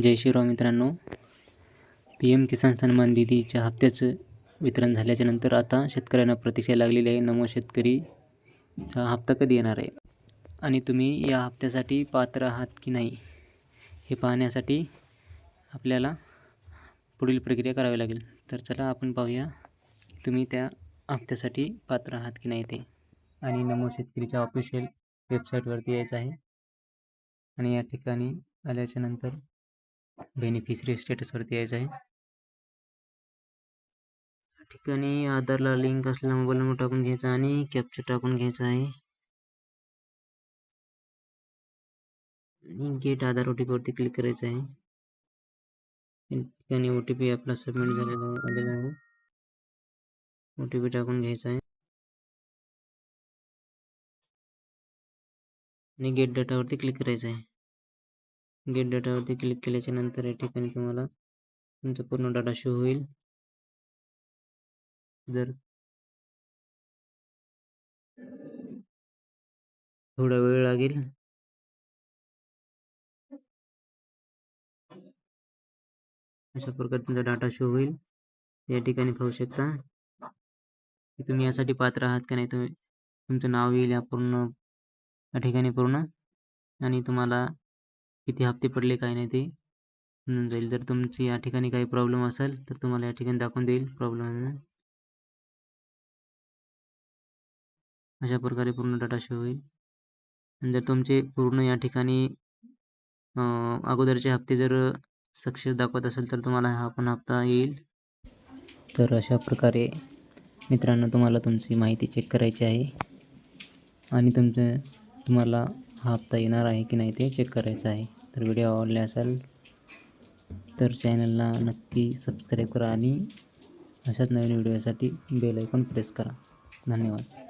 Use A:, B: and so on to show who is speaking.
A: जय श्रीराव मित्रांनो. P M किसान सन्मान निधीच्या हप्त्याचं वितरण झाल्याच्यानंतर आता शेतकऱ्यांना प्रतीक्षा लागलेली आहे. नमो शेतकरी हा हप्ता कधी येणार आहे? आणि तुम्ही या हप्त्यासाठी पात्र आहात की नाही? हे पाहण्यासाठी आपल्याला पुढील प्रक्रिया करावी लागेल. तर चला आपण पाहूया तुम्ही त्या हप्त्यासाठी पात्र आहात की नाही ते. आणि नमो शेतकरीच्या ऑफिशियल वेबसाईटवरती यायचं आहे. आणि या ठिकाणी आल्याच्यानंतर बेनिफिशरी स्टेटसवरती यायचं आहे. या ठिकाणी आधारला लिंक असलेला मोबाईल नंबर टाकून घ्यायचा आणि कॅप्चर टाकून घ्यायचा आहे. आणि गेट आधार ओ टी पीवरती क्लिक करायचं आहे. या ठिकाणी ओ टी पी आपला सबमिट झालेला आहे आलेला आहे. ओ टी पी टाकून घ्यायचा आहे. आणि गेट डाटावरती क्लिक करायचं आहे. गेट डाटावरती क्लिक केल्याच्यानंतर या ठिकाणी तुम्हाला तुमचा पूर्ण डाटा शो होईल. जर थोडा वेळ लागेल. अशा प्रकारे तुमचा डाटा शो होईल. या ठिकाणी पाहू शकता. की तुम्ही यासाठी पात्र आहात का नाही तुम्ही तुमचं नाव येईल या पूर्ण या ठिकाणी पूर्ण. आणि तुम्हाला किती हप्ते पडले काय नाही ते म्हणून जाईल. जर तुमची या ठिकाणी काही प्रॉब्लेम असेल तर तुम्हाला या ठिकाणी दाखवून देईल प्रॉब्लेम अशा प्रकारे पूर्ण डाटा शो होईल. जर तुमचे पूर्ण या ठिकाणी अगोदरचे हप्ते जर सक्सेस दाखवत असेल तर तुम्हाला हा पण हप्ता येईल. तर अशा प्रकारे मित्रांनो तुम्हाला तुमची माहिती चेक करायची आहे. आणि तुमचं तुम्हाला हप्ता येणार आहे की नाही ते चेक करायचं आहे. तर व्हिडिओ आवडले असेल तर चॅनलला नक्की सबस्क्राईब करा आणि अशाच नवीन व्हिडिओसाठी बेल ऐकून प्रेस करा. धन्यवाद.